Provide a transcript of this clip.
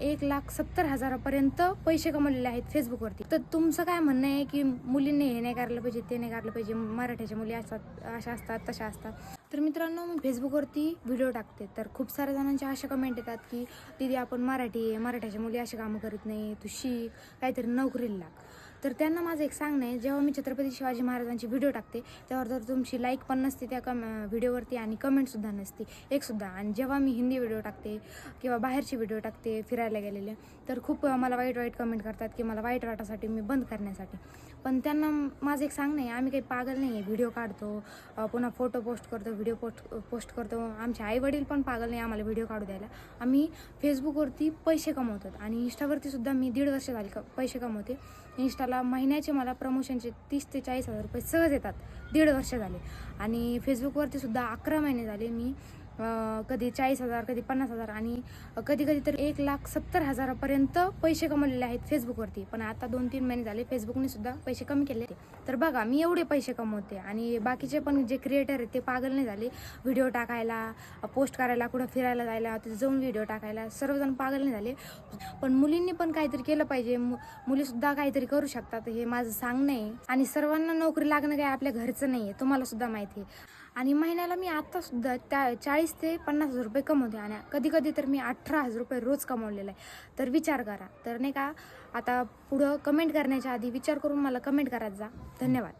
एक लाख सत्तर हजारापर्यंत पैसे कमवलेले आहेत फेसबुकवरती. तर तुमचं काय म्हणणं आहे की मुलींनी हे नाही करायला पाहिजे ते नाही करायला पाहिजे मराठ्याच्या मुली असतात अशा असतात तशा असतात? तर मित्रांनो मी फेसबुकवरती व्हिडिओ टाकते. तर खूप साऱ्या जणांच्या अशा कमेंट येतात की दिदी आपण मराठी आहे मराठ्याच्या मुली असे कामं करत नाही तू शिक काहीतरी नोकरीला लाग. तर त्यांना माझं एक सांगणं आहे जेव्हा मी छत्रपती शिवाजी महाराजांची व्हिडिओ टाकते तेव्हा जर तुमची लाईक पण नसते त्या कम व्हिडिओवरती आणि कमेंटसुद्धा नसते. एकसुद्धा आणि जेव्हा मी हिंदी व्हिडिओ टाकते किंवा बाहेरची व्हिडिओ टाकते फिरायला गेलेले तर खूप मला वाईट वाईट कमेंट करतात की मला वाईट वाटासाठी मी बंद करण्यासाठी. पण त्यांना माझं एक सांगणं आहे आम्ही काही पागल नाही आहे. व्हिडिओ काढतो पुन्हा फोटो पोस्ट करतो व्हिडिओ पोस्ट पोस्ट करतो. आमचे आईवडील पण पागल नाही आम्हाला व्हिडिओ काढू द्यायला. आम्ही फेसबुकवरती पैसे कमवतात आणि इंस्टावरती सुद्धा मी दीड वर्ष झाली क पैसे कमवते. मला महिन्याचे मला प्रमोशनचे तीस ते चाळीस हजार रुपये सहज येतात. दीड वर्ष झाले. आणि फेसबुकवरती सुद्धा अकरा महिने झाले मी कधी चाळीस हजार कधी पन्नास हजार आणि कधी कधी तर एक लाख सत्तर हजारापर्यंत पैसे कमवलेले आहेत फेसबुकवरती. पण आता दोन तीन महिने झाले फेसबुकने सुद्धा पैसे कमी केले. तर बघा मी एवढे पैसे कमवते आणि बाकीचे पण जे क्रिएटर आहेत ते पागल नाही झाले. व्हिडिओ टाकायला पोस्ट करायला कुठं फिरायला जायला तिथे जाऊन व्हिडिओ टाकायला सर्वजण पागल नाही झाले. पण मुलींनी पण काहीतरी केलं पाहिजे. मु- मुलीसुद्धा काहीतरी करू शकतात हे माझं सांगणं आहे. आणि सर्वांना नोकरी लागणं काही आपल्या घरचं नाही आहे तुम्हाला सुद्धा माहिती आहे. आणि महिन्याला मी आता सुद्धा त्या चाळीस ते पन्नास हजार रुपये कमवते. आणि कधी कधी तर मी अठरा हजार रुपये रोज कमवलेला आहे. तर विचार करा. तर नाही का आता पुढं कमेंट करण्याच्या आधी विचार करून मला कमेंट करत जा. धन्यवाद.